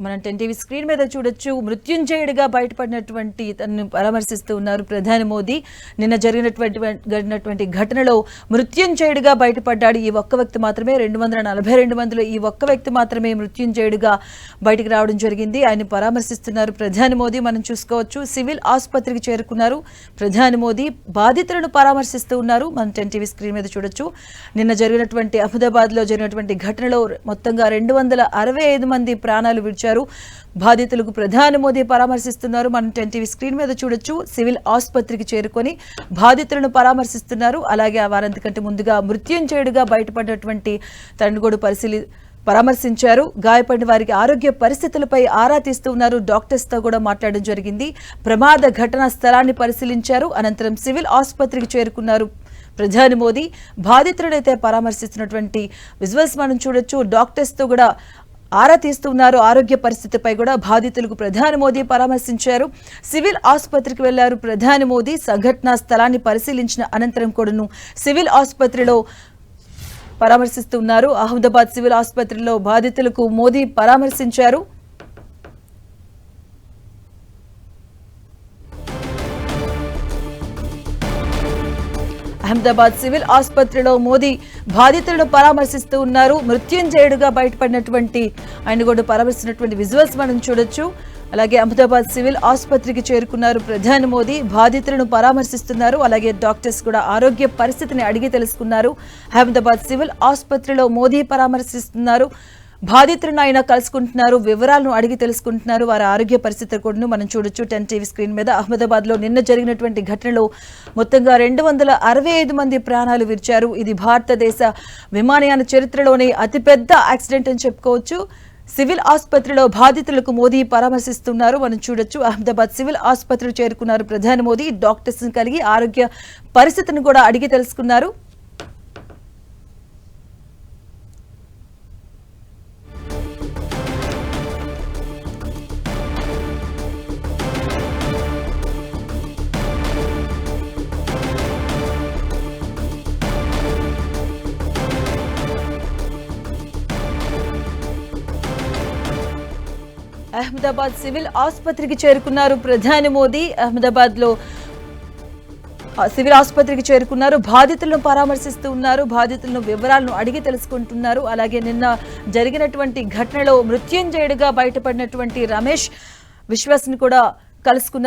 మనం ten TV screen మీద చూడొచ్చు. మృత్యుంజయుడిగా బయటపడినటువంటి తనను పరామర్శిస్తూ ఉన్నారు ప్రధాని మోదీ. నిన్న జరిగినటువంటి జరిగినటువంటి ఘటనలో మృత్యుంజయుడిగా బయటపడ్డాడు ఈ ఒక్క వ్యక్తి మాత్రమే. రెండు వందల నలభై రెండు మందిలో ఈ ఒక్క వ్యక్తి మాత్రమే మృత్యుంజయుడిగా బయటికి రావడం జరిగింది. ఆయన పరామర్శిస్తున్నారు ప్రధాని మోదీ. మనం చూసుకోవచ్చు. సివిల్ ఆసుపత్రికి చేరుకున్నారు ప్రధాని మోదీ. బాధితులను పరామర్శిస్తూ ఉన్నారు. మనం టెన్ టీవీ స్క్రీన్ మీద చూడొచ్చు. నిన్న జరిగినటువంటి అహ్మదాబాద్లో జరిగినటువంటి ఘటనలో మొత్తంగా రెండు వందల అరవై ఐదు మంది ప్రాణాలు విడిచారు బాధితులకు ప్రధాని మోదీ పరామర్శిస్తున్నారు. మనం టెన్ టీవీ స్క్రీన్ మీద చూడొచ్చు. సివిల్ ఆసుపత్రికి చేరుకొని బాధితులను పరామర్శిస్తున్నారు. అలాగే వారంతకంటే ముందుగా మృత్యుంజయుడిగా బయటపడినటువంటి తనను కూడా పరిశీలి పరామర్శించారు. గాయపడిన వారికి ఆరోగ్య పరిస్థితులపై ఆరా తీస్తూ ఉన్నారు డాక్టర్స్తో కూడా మాట్లాడడం జరిగింది. ప్రమాద ఘటనా స్థలాన్ని పరిశీలించారు. అనంతరం సివిల్ ఆసుపత్రికి చేరుకున్నారు ప్రధాని మోదీ. బాధితుడైతే పరామర్శిస్తున్నటువంటి విజువల్స్ మనం చూడొచ్చు. డాక్టర్స్తో కూడా ఆరా తీస్తున్నారు. ఆరోగ్య పరిస్థితిపై కూడా బాధితులకు ప్రధాని మోదీ పరామర్శించారు. సివిల్ ఆసుపత్రికి వెళ్ళారు ప్రధాని మోదీ. సంఘటనా స్థలాన్ని పరిశీలించిన అనంతరం కూడాను సివిల్ ఆసుపత్రిలో పరామర్శిస్తున్నారు. అహ్మదాబాద్ సివిల్ ఆసుపత్రిలో బాధితులకు మోదీ పరామర్శించారు. అహ్మదాబాద్ సివిల్ ఆసుపత్రిలో మోదీ బాధితులను పరామర్శిస్తూ ఉన్నారు. మృత్యుంజయుడుగా బయటపడినటువంటి ఆయన కూడా పరామర్శించినటువంటి విజువల్స్ మనం చూడొచ్చు. అలాగే అహ్మదాబాద్ సివిల్ ఆసుపత్రికి చేరుకున్నారు ప్రధాని మోదీ. బాధితులను పరామర్శిస్తున్నారు. అలాగే డాక్టర్స్ కూడా ఆరోగ్య పరిస్థితిని అడిగి తెలుసుకున్నారు. అహ్మదాబాద్ సివిల్ ఆసుపత్రిలో మోదీ పరామర్శిస్తున్నారు. బాధితులను ఆయన కలుసుకుంటున్నారు వివరాలను అడిగి తెలుసుకుంటున్నారు. వారి ఆరోగ్య పరిస్థితి కూడా మనం చూడొచ్చు. టెన్ టీవీ స్క్రీన్ మీద అహ్మదాబాద్లో నిన్న జరిగినటువంటి ఘటనలో మొత్తంగా రెండు వందల అరవై ఐదు మంది ప్రాణాలు విరిచారు. ఇది భారతదేశ విమానయాన చరిత్రలోనే అతిపెద్ద యాక్సిడెంట్ అని చెప్పుకోవచ్చు. సివిల్ ఆసుపత్రిలో బాధితులకు మోదీ పరామర్శిస్తున్నారు. మనం చూడొచ్చు. అహ్మదాబాద్ సివిల్ ఆసుపత్రి చేరుకున్నారు ప్రధాని మోదీ. డాక్టర్స్ కలిగి ఆరోగ్య పరిస్థితిని కూడా అడిగి తెలుసుకున్నారు. అహ్మదాబాద్ సివిల్ ఆసుపత్రికి చేరుకున్నారు ప్రధాని మోదీ. అహ్మదాబాద్లో సివిల్ ఆసుపత్రికి చేరుకున్నారు. బాధితులను పరామర్శిస్తూ ఉన్నారు. బాధితులను వివరాలను అడిగి తెలుసుకుంటున్నారు. అలాగే నిన్న జరిగినటువంటి ఘటనలో మృత్యుంజయుడిగా బయటపడినటువంటి రమేష్ విశ్వాస్ని కూడా కలుసుకున్నారు.